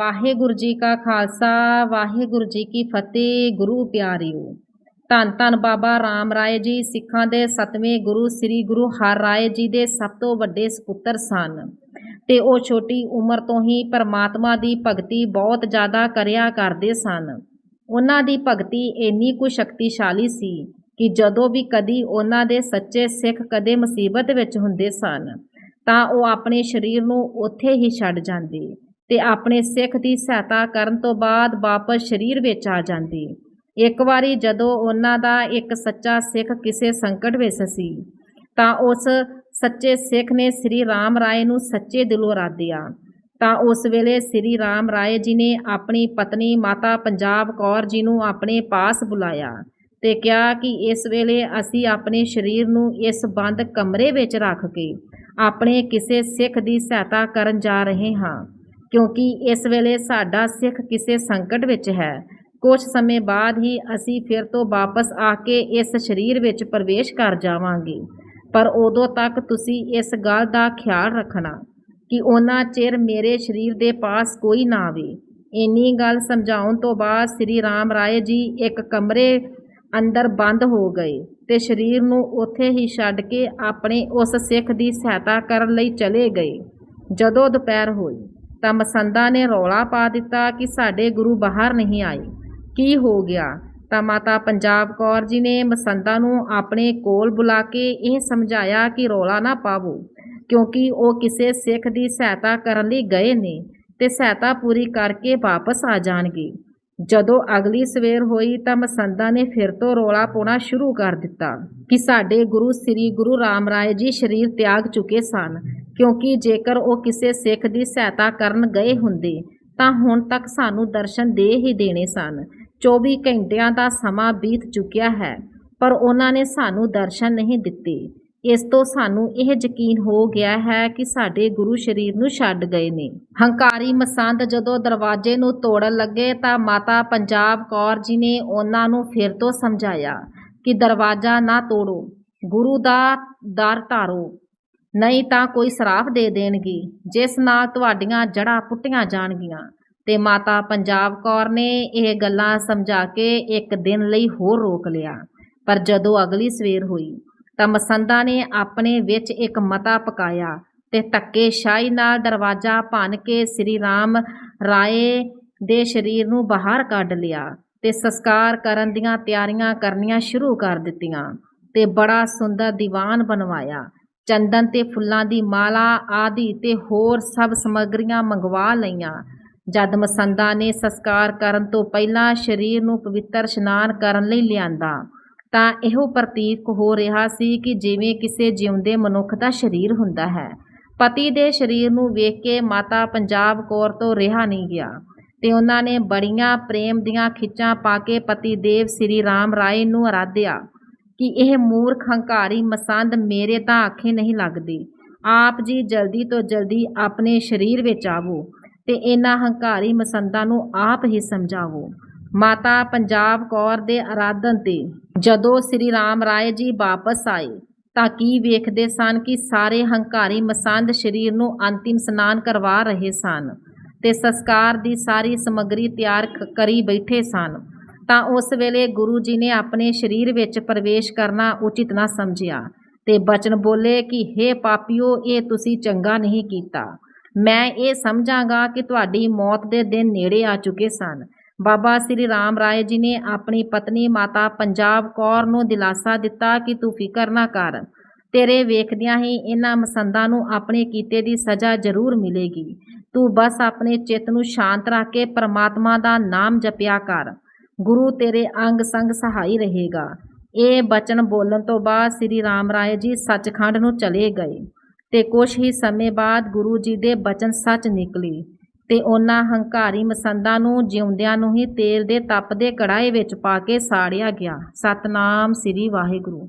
ਵਾਹਿਗੁਰੂ ਜੀ ਕਾ ਖਾਲਸਾ, ਵਾਹਿਗੁਰੂ ਜੀ ਕੀ ਫਤਿਹ, ਗੁਰੂ ਪਿਆਰਿਓ। ਧੰਨ ਧੰਨ ਬਾਬਾ ਰਾਮ ਰਾਏ ਜੀ, ਸਿੱਖਾਂ ਦੇ ਸਤਵੇਂ ਗੁਰੂ, ਸ੍ਰੀ ਗੁਰੂ ਹਰ ਰਾਏ ਜੀ ਦੇ ਸਭ ਤੋਂ ਵੱਡੇ ਸੁਪੁੱਤਰ ਸਨ। ਤੇ ਉਹ ਛੋਟੀ ਉਮਰ ਤੋਂ ਹੀ ਪਰਮਾਤਮਾ ਦੀ ਭਗਤੀ ਬਹੁਤ ਜ਼ਿਆਦਾ ਕਰਿਆ ਕਰਦੇ ਸਨ। ਉਹਨਾਂ ਦੀ ਭਗਤੀ ਇੰਨੀ ਕੁ ਸ਼ਕਤੀਸ਼ਾਲੀ ਸੀ ਕਿ ਜਦੋਂ ਵੀ ਕਦੀ ਉਹਨਾਂ ਦੇ ਸੱਚੇ ਸਿੱਖ ਕਦੇ ਮੁਸੀਬਤ ਵਿੱਚ ਹੁੰਦੇ ਸਨ, ਤਾਂ ਉਹ ਆਪਣੇ ਸਰੀਰ ਨੂੰ ਉੱਥੇ ਹੀ ਛੱਡ ਜਾਂਦੇ। ਤੇ ਆਪਣੇ ਸਿੱਖ ਦੀ ਸਹਾਇਤਾ ਕਰਨ ਤੋਂ ਬਾਅਦ ਵਾਪਸ ਸਰੀਰ ਵਿੱਚ ਆ ਜਾਂਦੇ। ਇੱਕ ਵਾਰੀ ਜਦੋਂ ਉਹਨਾਂ ਦਾ ਇੱਕ ਸੱਚਾ ਸਿੱਖ ਕਿਸੇ ਸੰਕਟ ਵਿੱਚ ਸੀ, ਤਾਂ ਉਸ ਸੱਚੇ ਸਿੱਖ ਨੇ ਸ੍ਰੀ ਰਾਮ ਰਾਏ ਨੂੰ ਸੱਚੇ ਦਿਲੋਂ ਰਾਧਿਆ ਤਾਂ ਉਸ ਵੇਲੇ ਸ੍ਰੀ ਰਾਮ ਰਾਏ ਜੀ ਨੇ ਆਪਣੀ ਪਤਨੀ ਮਾਤਾ ਪੰਜਾਬ ਕੌਰ ਜੀ ਨੂੰ ਆਪਣੇ ਪਾਸ ਬੁਲਾਇਆ ਤੇ ਕਿਹਾ ਕਿ ਇਸ ਵੇਲੇ ਅਸੀਂ ਆਪਣੇ ਸਰੀਰ ਨੂੰ ਇਸ ਬੰਦ ਕਮਰੇ ਵਿੱਚ ਰੱਖ ਕੇ ਆਪਣੇ ਕਿਸੇ ਸਿੱਖ ਦੀ ਸਹਾਇਤਾ ਕਰਨ ਜਾ ਰਹੇ ਹਾਂ। ਕਿਉਂਕਿ ਇਸ ਵੇਲੇ ਸਾਡਾ ਸਿੱਖ ਕਿਸੇ ਸੰਕਟ ਵਿੱਚ ਹੈ। ਕੁਝ ਸਮੇਂ ਬਾਅਦ ਹੀ ਅਸੀਂ ਫਿਰ ਤੋਂ ਵਾਪਸ ਆ ਕੇ ਇਸ ਸਰੀਰ ਵਿੱਚ ਪ੍ਰਵੇਸ਼ ਕਰ ਜਾਵਾਂਗੇ। ਪਰ ਉਦੋਂ ਤੱਕ ਤੁਸੀਂ ਇਸ ਗੱਲ ਦਾ ਖਿਆਲ ਰੱਖਣਾ ਕਿ ਉਹਨਾਂ ਚਿਰ ਮੇਰੇ ਸਰੀਰ ਦੇ ਪਾਸ ਕੋਈ ਨਾ ਆਵੇ। ਇੰਨੀ ਗੱਲ ਸਮਝਾਉਣ ਤੋਂ ਬਾਅਦ ਸ੍ਰੀ ਰਾਮ ਰਾਏ ਜੀ ਇੱਕ ਕਮਰੇ ਅੰਦਰ ਬੰਦ ਹੋ ਗਏ ਤੇ ਸਰੀਰ ਨੂੰ ਉੱਥੇ ਹੀ ਛੱਡ ਕੇ ਆਪਣੇ ਉਸ ਸਿੱਖ ਦੀ ਸਹਾਇਤਾ ਕਰਨ ਲਈ ਚਲੇ ਗਏ। ਜਦੋਂ ਦੁਪਹਿਰ ਹੋਈ ਤਾਂ ਮਸੰਦਾ ਨੇ ਰੌਲਾ ਪਾ ਦਿੱਤਾ ਕਿ ਸਾਡੇ ਗੁਰੂ ਬਾਹਰ ਨਹੀਂ ਆਏ। ਕੀ ਹੋ ਗਿਆ? ਤਾਂ ਮਾਤਾ ਪੰਜਾਬ ਕੌਰ ਜੀ ਨੇ ਮਸੰਦਾ ਨੂੰ ਆਪਣੇ ਕੋਲ ਬੁਲਾ ਕੇ ਇਹ ਸਮਝਾਇਆ ਕਿ ਰੌਲਾ ਨਾ ਪਾਵੋ, ਕਿਉਂਕਿ ਉਹ ਕਿਸੇ ਸਿੱਖ ਦੀ ਸਹਾਇਤਾ ਕਰਨ ਲਈ ਗਏ ਨੇ ਤੇ ਸਹਾਇਤਾ ਪੂਰੀ ਕਰਕੇ ਵਾਪਸ ਆ ਜਾਣਗੇ। ਜਦੋਂ ਅਗਲੀ ਸਵੇਰ ਹੋਈ ਤਾਂ ਮਸੰਦਾ ਨੇ ਫਿਰ ਤੋਂ ਰੋਲਾ ਪਾਉਣਾ ਸ਼ੁਰੂ ਕਰ ਦਿੱਤਾ ਕਿ ਸਾਡੇ ਗੁਰੂ ਸ੍ਰੀ ਗੁਰੂ ਰਾਮ ਰਾਏ ਜੀ ਸਰੀਰ ਤਿਆਗ ਚੁੱਕੇ ਸਨ ਕਿਉਂਕਿ ਜੇਕਰ ਉਹ ਕਿਸੇ ਸਿੱਖ ਦੀ ਸਹਾਇਤਾ ਕਰਨ ਗਏ ਹੁੰਦੇ, ਤਾਂ ਹੁਣ ਤੱਕ ਸਾਨੂੰ ਦਰਸ਼ਨ ਦੇ ਹੀ ਦੇਣੇ ਸਨ। 24 ਘੰਟਿਆਂ ਦਾ ਸਮਾਂ ਬੀਤ ਚੁੱਕਿਆ ਹੈ, ਪਰ ਉਹਨਾਂ ਨੇ ਸਾਨੂੰ ਦਰਸ਼ਨ ਨਹੀਂ ਦਿੱਤੇ। ਇਸ ਤੋਂ ਸਾਨੂੰ ਇਹ ਯਕੀਨ ਹੋ ਗਿਆ ਹੈ ਕਿ ਸਾਡੇ ਗੁਰੂ ਸਰੀਰ ਨੂੰ ਛੱਡ ਗਏ ਨੇ। ਹੰਕਾਰੀ ਮਸੰਦ ਜਦੋਂ ਦਰਵਾਜ਼ੇ ਨੂੰ ਤੋੜਨ ਲੱਗੇ, ਤਾਂ ਮਾਤਾ ਪੰਜਾਬ ਕੌਰ ਜੀ ਨੇ ਉਹਨਾਂ ਨੂੰ ਫਿਰ ਤੋਂ ਸਮਝਾਇਆ ਕਿ ਦਰਵਾਜ਼ਾ ਨਾ ਤੋੜੋ, ਗੁਰੂ ਦਾ ਦਰ ਧਾਰੋ। ਨਹੀਂ ਤਾਂ ਕੋਈ ਸਰਾਫ ਦੇ ਦੇਣਗੇ, ਜਿਸ ਨਾਲ ਤੁਹਾਡੀਆਂ ਜੜ੍ਹਾਂ ਪੁੱਟੀਆਂ ਜਾਣਗੀਆਂ। ਤੇ ਮਾਤਾ ਪੰਜਾਬ ਕੌਰ ਨੇ ਇਹ ਗੱਲਾਂ ਸਮਝਾ ਕੇ ਇੱਕ ਦਿਨ ਲਈ ਹੋਰ ਰੋਕ ਲਿਆ। ਪਰ ਜਦੋਂ ਅਗਲੀ ਸਵੇਰ ਹੋਈ, ਤਾਂ ਮਸੰਦਾ ਨੇ ਆਪਣੇ ਵਿੱਚ ਇੱਕ ਮਤਾ ਪਕਾਇਆ ਤੇ ਧੱਕੇ ਸ਼ਾਹੀ ਨਾਲ ਦਰਵਾਜ਼ਾ ਭੰਨ ਕੇ ਸ੍ਰੀ ਰਾਮ ਰਾਏ ਦੇ ਸਰੀਰ ਨੂੰ ਬਾਹਰ ਕੱਢ ਲਿਆ ਤੇ ਸੰਸਕਾਰ ਕਰਨ ਦੀਆਂ ਤਿਆਰੀਆਂ ਕਰਨੀਆਂ ਸ਼ੁਰੂ ਕਰ ਦਿੱਤੀਆਂ ਤੇ ਬੜਾ ਸੁੰਦਰ ਦੀਵਾਨ ਬਣਵਾਇਆ। ਚੰਦਨ ਤੇ ਫੁੱਲਾਂ ਦੀ ਮਾਲਾ ਆਦਿ ਤੇ ਹੋਰ ਸਭ ਸਮੱਗਰੀਆਂ ਮੰਗਵਾ ਲਈਆਂ। ਜਦ ਮਸੰਦਾ ਨੇ ਸੰਸਕਾਰ ਕਰਨ ਤੋਂ ਪਹਿਲਾਂ ਸਰੀਰ ਨੂੰ ਪਵਿੱਤਰ ਇਸ਼ਨਾਨ ਕਰਨ ਲਈ ਲਿਆਂਦਾ, ਤਾਂ ਇਹੋ ਪ੍ਰਤੀਕ ਹੋ ਰਿਹਾ ਸੀ ਕਿ ਜਿਵੇਂ ਕਿਸੇ ਜਿਉਂਦੇ ਮਨੁੱਖ ਦਾ ਸਰੀਰ ਹੁੰਦਾ ਹੈ। ਪਤੀ ਦੇ ਸਰੀਰ ਨੂੰ ਵੇਖ ਕੇ ਮਾਤਾ ਪੰਜਾਬ ਕੌਰ ਤੋਂ ਰਿਹਾ ਨਹੀਂ ਗਿਆ ਤੇ ਉਹਨਾਂ ਨੇ ਬੜੀਆਂ ਪ੍ਰੇਮ ਦੀਆਂ ਖਿੱਚਾਂ ਪਾ ਕੇ ਪਤੀ ਦੇਵ ਸ੍ਰੀ ਰਾਮ ਰਾਏ ਨੂੰ ਅਰਾਧਿਆ। ਕਿ ਇਹ ਮੂਰਖ ਹੰਕਾਰੀ ਮਸੰਦ ਮੇਰੇ ਤਾਂ ਆਖੇ ਨਹੀਂ ਲੱਗਦੇ। ਆਪ ਜੀ ਜਲਦੀ ਤੋਂ ਜਲਦੀ ਆਪਣੇ ਸਰੀਰ ਵਿੱਚ ਆਵੋ ਤੇ ਇਹਨਾਂ ਹੰਕਾਰੀ ਮਸੰਦਾਂ ਨੂੰ ਆਪ ਹੀ ਸਮਝਾਵੋ। ਮਾਤਾ ਪੰਜਾਬ ਕੌਰ ਦੇ ਆਰਾਧਨ ਤੇ ਜਦੋਂ ਸ੍ਰੀ ਰਾਮ ਰਾਏ ਜੀ ਵਾਪਸ ਆਏ ਤਾਂ ਕੀ ਵੇਖਦੇ ਸਨ ਕਿ ਸਾਰੇ ਹੰਕਾਰੀ ਮਸੰਦ ਸਰੀਰ ਨੂੰ ਅੰਤਿਮ ਸਨਾਨ ਕਰਵਾ ਰਹੇ ਸਨ ਤੇ ਸੰਸਕਾਰ ਦੀ ਸਾਰੀ ਸਮੱਗਰੀ ਤਿਆਰ ਕਰੀ ਬੈਠੇ ਸਨ। ਤਾਂ ਉਸ ਵੇਲੇ ਗੁਰੂ ਜੀ ਨੇ ਆਪਣੇ ਸਰੀਰ ਵਿੱਚ ਪ੍ਰਵੇਸ਼ ਕਰਨਾ ਉਚਿਤ ਨਾ ਸਮਝਿਆ ਤੇ ਬਚਨ ਬੋਲੇ ਕਿ हे ਪਾਪੀਓ, ਇਹ ਤੁਸੀਂ ਚੰਗਾ ਨਹੀਂ ਕੀਤਾ। ਮੈਂ ਇਹ ਸਮਝਾਂਗਾ ਕਿ ਤੁਹਾਡੀ ਮੌਤ ਦੇ ਦਿਨ ਨੇੜੇ ਆ ਚੁੱਕੇ ਸਨ। ਬਾਬਾ ਸ੍ਰੀ ਰਾਮ ਰਾਏ ਜੀ ਨੇ ਆਪਣੀ ਪਤਨੀ ਮਾਤਾ ਪੰਜਾਬ ਕੌਰ ਨੂੰ ਦਿਲਾਸਾ ਦਿੱਤਾ ਕਿ ਤੂੰ ਫਿਕਰ ਨਾ ਕਰ। ਤੇਰੇ ਵੇਖਦਿਆਂ ਹੀ ਇਹਨਾਂ ਮਸੰਦਾਂ ਨੂੰ ਆਪਣੇ ਕੀਤੇ ਦੀ ਸਜ਼ਾ ਜ਼ਰੂਰ ਮਿਲੇਗੀ। ਤੂੰ ਬਸ ਆਪਣੇ ਚਿੱਤ ਨੂੰ ਸ਼ਾਂਤ ਰੱਖ ਕੇ ਪ੍ਰਮਾਤਮਾ ਦਾ ਨਾਮ ਜਪਿਆ ਕਰ। ਗੁਰੂ ਤੇਰੇ ਅੰਗ ਸੰਗ ਸਹਾਈ ਰਹੇਗਾ। ਇਹ ਬਚਨ ਬੋਲਣ ਤੋਂ ਬਾਅਦ ਸ੍ਰੀ ਰਾਮ ਰਾਏ ਜੀ ਸੱਚਖੰਡ ਨੂੰ ਚਲੇ ਗਏ ਤੇ ਕੁਝ ਹੀ ਸਮੇਂ ਬਾਅਦ ਗੁਰੂ ਜੀ ਦੇ ਬਚਨ ਸੱਚ ਨਿਕਲੇ ਤੇ ਉਹਨਾਂ ਹੰਕਾਰੀ ਮਸੰਦਾਂ ਨੂੰ ਜਿਉਂਦਿਆਂ ਨੂੰ ਹੀ ਤੇਲ ਦੇ ਤਪਦੇ ਕੜਾਏ ਵਿੱਚ ਪਾ ਕੇ ਸਾੜਿਆ ਗਿਆ। ਸਤਨਾਮ ਸ੍ਰੀ ਵਾਹਿਗੁਰੂ।